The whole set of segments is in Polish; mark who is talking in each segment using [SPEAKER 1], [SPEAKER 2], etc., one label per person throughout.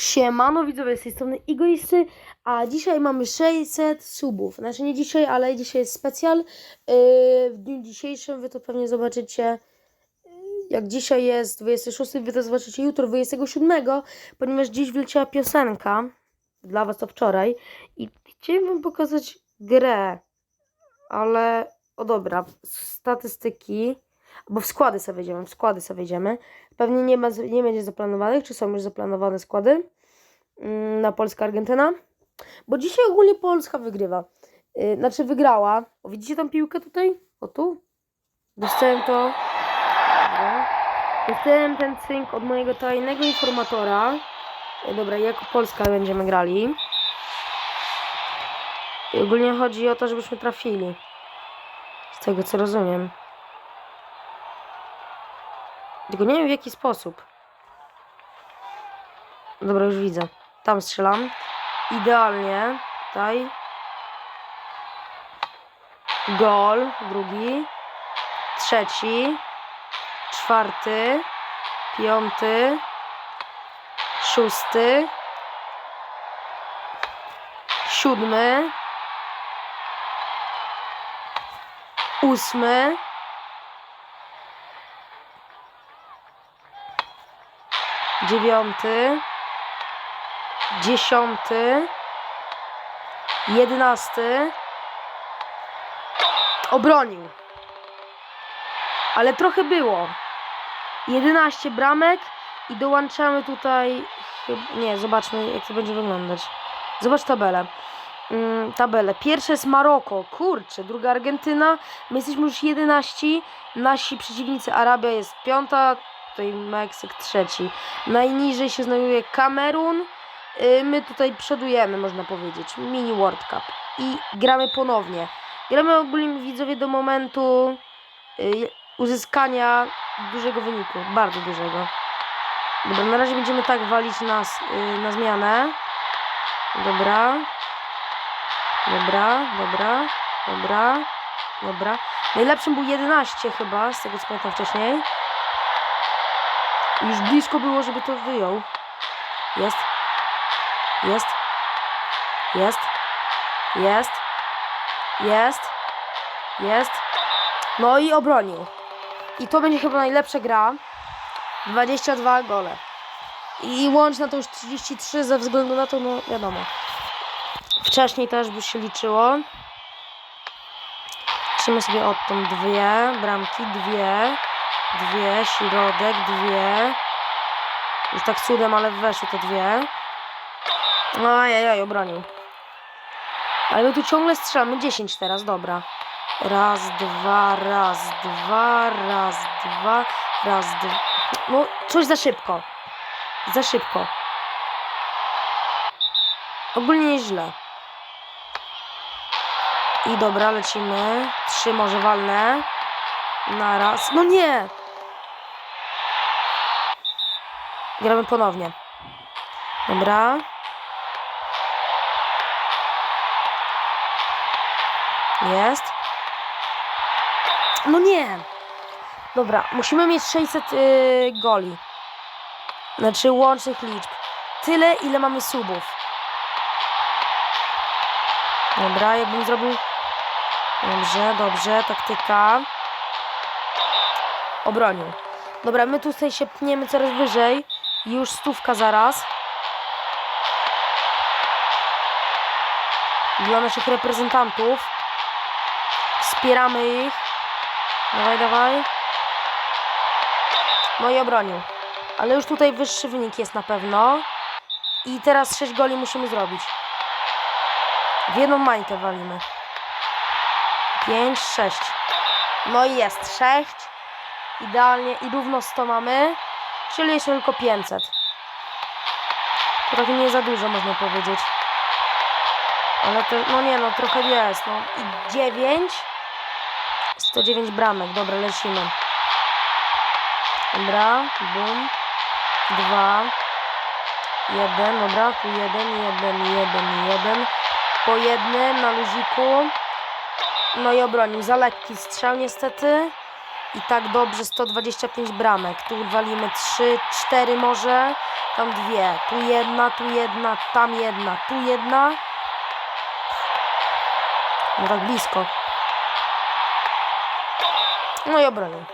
[SPEAKER 1] Siemano widzowie, z tej strony Igoisty, a dzisiaj mamy 600 subów. Znaczy nie dzisiaj, ale dzisiaj jest specjal. Yy, w dniu dzisiejszym wy to pewnie zobaczycie, yy, jak dzisiaj jest 26, wy to zobaczycie jutro 27, ponieważ dziś wleciała piosenka, dla was to wczoraj i chciałem wam pokazać grę, ale o dobra, statystyki, bo w składy sobie wejdziemy, w składy sobie wejdziemy. Pewnie nie, ma, nie będzie zaplanowanych, czy są już zaplanowane składy mm, na Polska-Argentyna. Bo dzisiaj ogólnie Polska wygrywa. Yy, znaczy wygrała. O, widzicie tą piłkę tutaj? O tu? Dostałem to. Dobra. Dostałem ten cynk od mojego tajnego informatora. Yy, dobra, jako Polska będziemy grali. I ogólnie chodzi o to, żebyśmy trafili. Z tego co rozumiem. Tylko nie wiem w jaki sposób. Dobra, już widzę. Tam strzelam. Idealnie. Tutaj. Gol. Drugi. Trzeci. Czwarty. Piąty. Szósty. Siódmy. Ósmy. Dziewiąty, dziesiąty, jedenasty. Obronił. Ale trochę było. 11 bramek i dołączamy tutaj. Nie, zobaczmy jak to będzie wyglądać. Zobacz tabelę. Mm, tabelę. Pierwsze jest Maroko, kurczę, druga Argentyna. My jesteśmy już 11. Nasi przeciwnicy Arabia jest piąta, tutaj Meksyk trzeci. Najniżej się znajduje Kamerun. Y, My tutaj przodujemy, można powiedzieć. Mini World Cup. I gramy ponownie. Gramy ogólnie widzowie do momentu y, uzyskania dużego wyniku. Bardzo dużego. Dobra, na razie będziemy tak walić nas y, na zmianę. Dobra. Dobra, dobra, dobra, dobra. Najlepszym był 11 chyba, z tego co pamiętam wcześniej. Już blisko było, żeby to wyjął. Jest. Jest. Jest. Jest. Jest. Jest. No i obronił. I to będzie chyba najlepsza gra. 22 gole. I łączna to już 33 ze względu na to, no wiadomo. Wcześniej też by się liczyło. Trzymamy sobie odtąd dwie bramki, dwie. Dwie, środek, dwie. Już tak cudem, ale weszły te dwie. Ajajaj, obronił. Ale my tu ciągle strzelamy. 10 teraz, dobra. Raz, dwa, raz, dwa, raz, dwa, raz, dwa. No, coś za szybko. Za szybko. Ogólnie nieźle. I dobra, lecimy. Trzy może walne. Na raz. No nie! Gramy ponownie. Dobra. Jest. No nie! Dobra, musimy mieć 600 yy, goli. Znaczy łącznych liczb. Tyle, ile mamy subów. Dobra, jakbym zrobił... Dobrze, dobrze, taktyka. Obronił. Dobra, my tutaj się pniemy coraz wyżej. Już stówka zaraz. Dla naszych reprezentantów. Wspieramy ich. Dawaj, dawaj. No i obronił. Ale już tutaj wyższy wynik jest na pewno. I teraz 6 goli musimy zrobić. W jedną mańkę walimy. 5, 6. No i jest 6. Idealnie i równo 100 mamy. Czyli jeszcze tylko 500. To tak nie za dużo można powiedzieć. Ale to, no nie no, trochę jest. No. I 9. 109 bramek. Dobra, lecimy. Dobra, bum. 2. 1, dobra, tu 1, 1, 1, 1. Po jednym na luziku. No i obronił. Za lekki strzał niestety. I tak dobrze 125 bramek. Tu walimy 3, 4 może, tam dwie. Tu jedna, tu jedna, tam jedna, tu jedna. No tak blisko. No i obronił.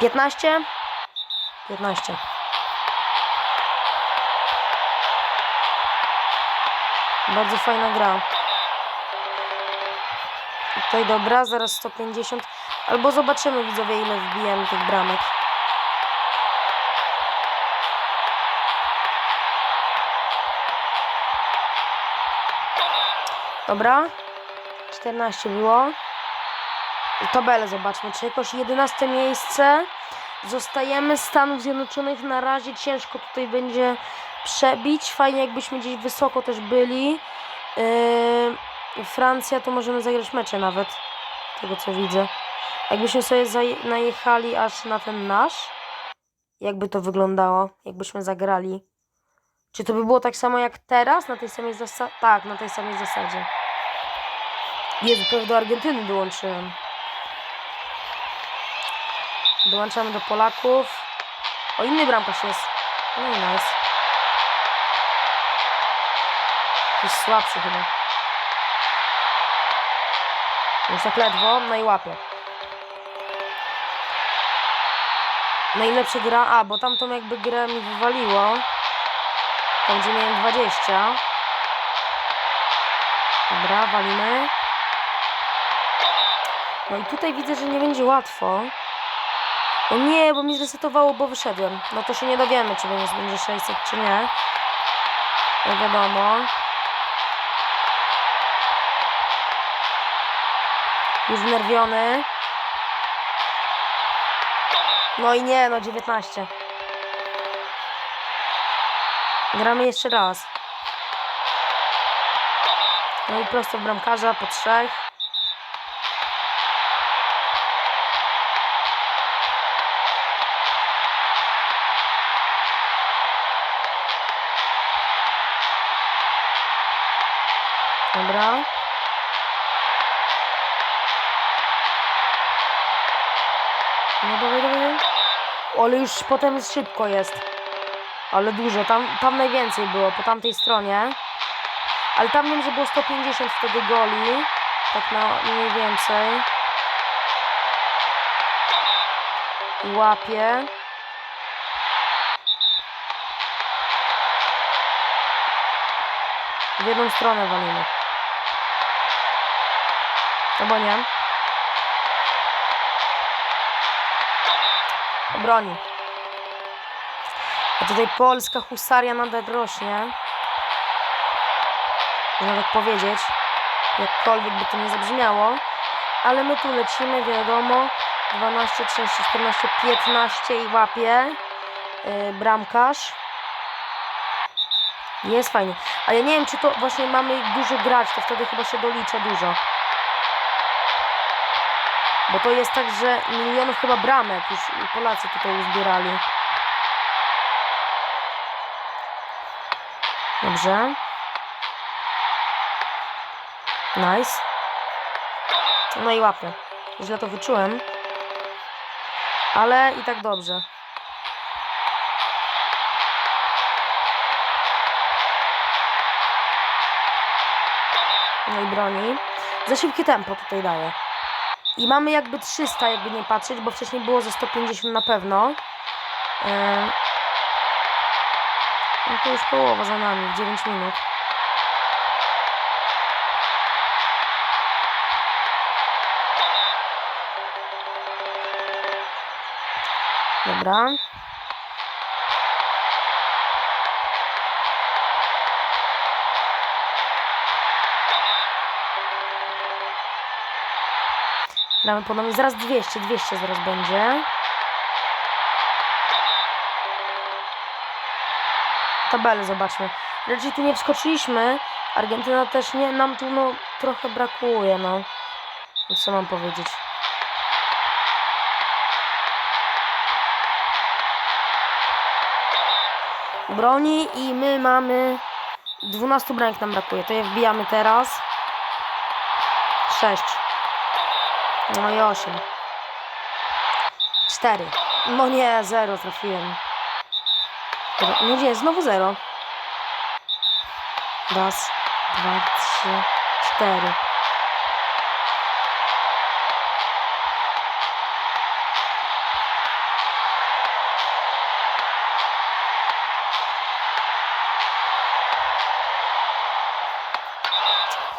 [SPEAKER 1] 15? 15. Bardzo fajna gra. Tutaj dobra, zaraz 150. Albo zobaczymy widzowie ile wbijemy tych bramek. Dobra. 14 było. Tabelę zobaczmy, czy jakoś 11 miejsce. Zostajemy Stanów Zjednoczonych. Na razie ciężko tutaj będzie przebić. Fajnie jakbyśmy gdzieś wysoko też byli. Yy, Francja to możemy zagrać mecze nawet. Tego co widzę. Jakbyśmy sobie najechali aż na ten nasz. Jakby to wyglądało, jakbyśmy zagrali. Czy to by było tak samo jak teraz? Na tej samej zasadzie? Tak, na tej samej zasadzie. Jezu, prawie do Argentyny dołączyłem. Dołączamy do Polaków. O, inny bramkarz jest. No i nice. Jakiś słabszy chyba. Już tak ledwo, no i łapie. Najlepsza gra, a bo tamtą jakby grę mi wywaliło. Tam gdzie miałem 20. Dobra, walimy. No i tutaj widzę, że nie będzie łatwo. O nie, bo mi zresetowało, bo wyszedłem. No to się nie dowiemy, czy będzie będzie 600, czy nie. Nie wiadomo. Już wnerwiony. No i nie, no 19. Gramy jeszcze raz. No i prosto w bramkarza po trzech. Dobra. No dawaj, dawaj. Ale już potem szybko jest. Ale dużo. Tam, tam najwięcej było, po tamtej stronie. Ale tam wiem, że było 150 wtedy goli. Tak na mniej więcej. I łapie. W jedną stronę walimy. Albo nie. Obroni. A tutaj polska husaria nadal rośnie. Można tak powiedzieć. Jakkolwiek by to nie zabrzmiało. Ale my tu lecimy, wiadomo. 12, 13, 14, 15 i łapie. Yy, bramkarz. Jest fajnie. Ale ja nie wiem, czy to właśnie mamy dużo grać, to wtedy chyba się dolicza dużo. Bo to jest tak, że milionów chyba bramek już Polacy tutaj uzbierali. Dobrze. Nice. No i łapę. Źle to wyczułem. Ale i tak dobrze. No i broni. Za szybkie tempo tutaj daje. I mamy jakby 300, jakby nie patrzeć, bo wcześniej było ze 150 na pewno. No to już połowa za nami, w 9 minut. Dobra. Gramy ponownie. Zaraz 200, 200 zaraz będzie. Tabelę zobaczmy. Raczej tu nie wskoczyliśmy. Argentyna też nie. Nam tu no trochę brakuje, no. Co mam powiedzieć? Broni i my mamy 12 bramek nam brakuje. To je wbijamy teraz. 6. No i 8. Cztery. No nie, zero trafiłem. Dobra, No gdzie? Znowu zero. Raz, dwa, trzy, cztery.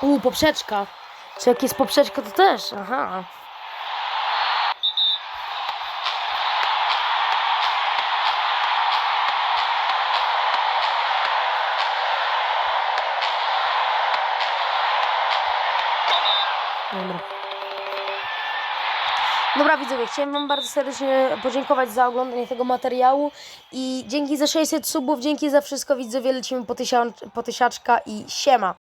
[SPEAKER 1] U, poprzeczka. Czy jak jest poprzeczka, to też? Aha. Dobra widzowie, chciałem wam bardzo serdecznie podziękować za oglądanie tego materiału i dzięki za 600 subów, dzięki za wszystko widzowie, lecimy po, tysiąc, po tysiaczka i siema.